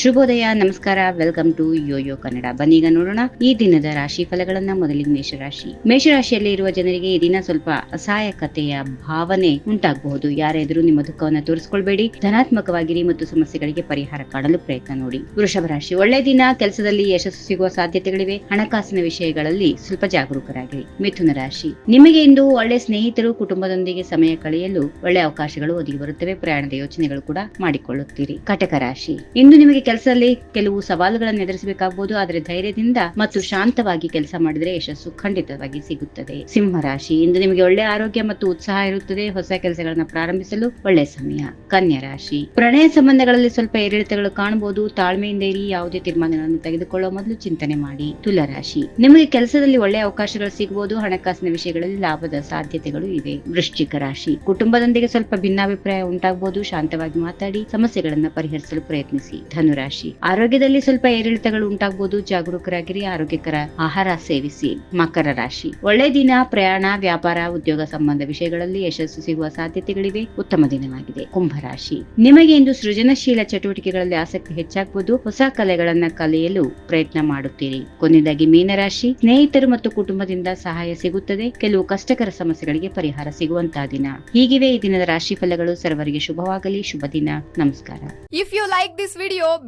ಶುಭೋದಯ, ನಮಸ್ಕಾರ welcome to yoyo Kannada ಬನ್ನೀಗ ನೋಡೋಣ ಈ ದಿನದ ರಾಶಿ ಫಲಗಳನ್ನ ಮೊದಲಿಗೆ ಮೇಷರಾಶಿ. ಮೇಷರಾಶಿಯಲ್ಲಿ ಇರುವ ಜನರಿಗೆ ಈ ದಿನ ಸ್ವಲ್ಪ ಅಸಹಾಯಕತೆಯ ಭಾವನೆ ಉಂಟಾಗಬಹುದು. ಯಾರೆದುರು ನಿಮ್ಮ ದುಃಖವನ್ನು ತೋರಿಸಿಕೊಳ್ಬೇಡಿ, ಧನಾತ್ಮಕವಾಗಿರಿ ಮತ್ತು ಸಮಸ್ಯೆಗಳಿಗೆ ಪರಿಹಾರ ಕಾಣಲು ಪ್ರಯತ್ನ ನೋಡಿ. ವೃಷಭ ರಾಶಿ, ಒಳ್ಳೆ ದಿನ, ಕೆಲಸದಲ್ಲಿ ಯಶಸ್ಸು ಸಿಗುವ ಸಾಧ್ಯತೆಗಳಿವೆ. ಹಣಕಾಸಿನ ವಿಷಯಗಳಲ್ಲಿ ಸ್ವಲ್ಪ ಜಾಗರೂಕರಾಗಿರಿ. ಮಿಥುನ ರಾಶಿ, ನಿಮಗೆ ಇಂದು ಒಳ್ಳೆ ಸ್ನೇಹಿತರು, ಕುಟುಂಬದೊಂದಿಗೆ ಸಮಯ ಕಳೆಯಲು ಒಳ್ಳೆ ಅವಕಾಶಗಳು ಒದಗಿ ಬರುತ್ತವೆ. ಪ್ರಯಾಣದ ಯೋಚನೆಗಳು ಕೂಡ ಮಾಡಿಕೊಳ್ಳುತ್ತೀರಿ. ಕಟಕ ರಾಶಿ, ಇಂದು ನಿಮಗೆ ಕೆಲಸದಲ್ಲಿ ಕೆಲವು ಸವಾಲುಗಳನ್ನು ಎದುರಿಸಬೇಕಾಗಬಹುದು ಆದರೆ ಧೈರ್ಯದಿಂದ ಮತ್ತು ಶಾಂತವಾಗಿ ಕೆಲಸ ಮಾಡಿದರೆ ಯಶಸ್ಸು ಖಂಡಿತವಾಗಿ ಸಿಗುತ್ತದೆ. ಸಿಂಹ ರಾಶಿ, ಇಂದು ನಿಮಗೆ ಒಳ್ಳೆ ಆರೋಗ್ಯ ಮತ್ತು ಉತ್ಸಾಹ ಇರುತ್ತದೆ. ಹೊಸ ಕೆಲಸಗಳನ್ನ ಪ್ರಾರಂಭಿಸಲು ಒಳ್ಳೆ ಸಮಯ. ಕನ್ಯಾ ರಾಶಿ, ಪ್ರಣಯ ಸಂಬಂಧಗಳಲ್ಲಿ ಸ್ವಲ್ಪ ಏರಿಳಿತಗಳು ಕಾಣಬಹುದು. ತಾಳ್ಮೆಯಿಂದ ಇರಿ, ಯಾವುದೇ ತೀರ್ಮಾನಗಳನ್ನು ತೆಗೆದುಕೊಳ್ಳುವ ಮೊದಲು ಚಿಂತನೆ ಮಾಡಿ. ತುಲರಾಶಿ ನಿಮಗೆ ಕೆಲಸದಲ್ಲಿ ಒಳ್ಳೆ ಅವಕಾಶಗಳು ಸಿಗಬಹುದು. ಹಣಕಾಸಿನ ವಿಷಯಗಳಲ್ಲಿ ಲಾಭದ ಸಾಧ್ಯತೆಗಳು ಇವೆ. ವೃಶ್ಚಿಕ ರಾಶಿ, ಕುಟುಂಬದೊಂದಿಗೆ ಸ್ವಲ್ಪ ಭಿನ್ನಾಭಿಪ್ರಾಯ ಉಂಟಾಗಬಹುದು ಶಾಂತವಾಗಿ ಮಾತಾಡಿ ಸಮಸ್ಯೆಗಳನ್ನ ಪರಿಹರಿಸಲು ಪ್ರಯತ್ನಿಸಿ. ಧನುರಾಶಿ ಆರೋಗ್ಯದಲ್ಲಿ ಸ್ವಲ್ಪ ಏರಿಳಿತಗಳು ಉಂಟಾಗಬಹುದು ಜಾಗರೂಕರಾಗಿರಿ, ಆರೋಗ್ಯಕರ ಆಹಾರ ಸೇವಿಸಿ, ಮಕರ ರಾಶಿ. ಒಳ್ಳೆ ದಿನ, ಪ್ರಯಾಣ, ವ್ಯಾಪಾರ, ಉದ್ಯೋಗ ಸಂಬಂಧ ವಿಷಯಗಳಲ್ಲಿ ಯಶಸ್ಸು ಸಿಗುವ ಸಾಧ್ಯತೆಗಳಿವೆ. ಉತ್ತಮ ದಿನವಾಗಿದೆ. ಕುಂಭರಾಶಿ ನಿಮಗೆ ಇಂದು ಸೃಜನಶೀಲ ಚಟುವಟಿಕೆಗಳಲ್ಲಿ ಆಸಕ್ತಿ ಹೆಚ್ಚಾಗಬಹುದು ಹೊಸ ಕಲೆಗಳನ್ನ ಕಲಿಯಲು ಪ್ರಯತ್ನ ಮಾಡುತ್ತೀರಿ. ಕೊನೆಯದಾಗಿ ಮೀನರಾಶಿ ಸ್ನೇಹಿತರು ಮತ್ತು ಕುಟುಂಬದಿಂದ ಸಹಾಯ ಸಿಗುತ್ತದೆ. ಕೆಲವು ಕಷ್ಟಕರ ಸಮಸ್ಯೆಗಳಿಗೆ ಪರಿಹಾರ ಸಿಗುವಂತಹ ದಿನ. ಹೀಗಿವೆ ಈ ದಿನದ ರಾಶಿ ಫಲಗಳು. ಸರ್ವರಿಗೆ ಶುಭವಾಗಲಿ. ಶುಭ ದಿನ. ನಮಸ್ಕಾರ. If you like this video